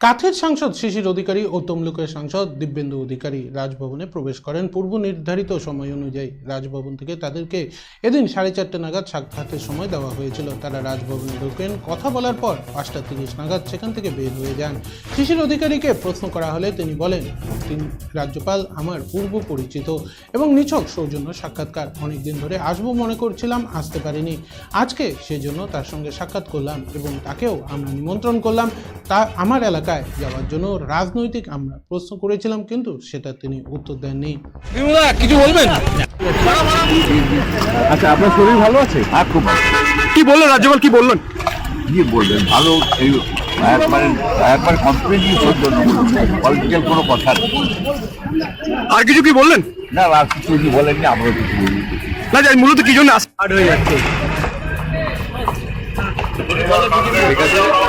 কাথের সাংসদ শিশির অধিকারী ও তমলুকের সাংসদ দিব্যেন্দু অধিকারী রাজভবনে প্রবেশ করেন। পূর্ব নির্ধারিত সময় অনুযায়ী রাজভবন থেকে তাদেরকে এদিন সাড়ে চারটে নাগাদ সাক্ষাতের সময় দেওয়া হয়েছিল। তারা রাজভবনে ঢোকেন। কথা বলার পর পাঁচটা তিরিশ নাগাদ সেখান থেকে বের হয়ে যান। শিশির অধিকারীকে প্রশ্ন করা হলে তিনি বলেন, তিনি রাজ্যপাল, আমার পূর্ব পরিচিত এবং নিছক সৌজন্য সাক্ষাৎকার। অনেকদিন ধরে আসব মনে করছিলাম, আসতে পারিনি। আজকে সেজন্য তার সঙ্গে সাক্ষাৎ করলাম এবং তাকেও আমরা নিমন্ত্রণ করলাম। তা আমার এলাকায় যাওয়ার জন্য রাজনৈতিক আমরা প্রশ্ন করেছিলাম কিন্তু সেটা তিনি উত্তর দেননি। কিছু বলবেন? আচ্ছা আপনার শরীর ভালো আছে? হ্যাঁ খুব কি বললেন রাজ্যপাল কি বললেন? কি বলবেন? ভালো এই একবারে একবার কমপ্লিটলি সহ্য পলিটিক্যাল কোনো কথা নেই। আর কিছু কি বললেন? না আর কিছু কিছু বলেননি আমরাও কিছু বলিনি। না যে মূলত কি জন্য আস- হয়ে যাচ্ছে। ঠিক আছে?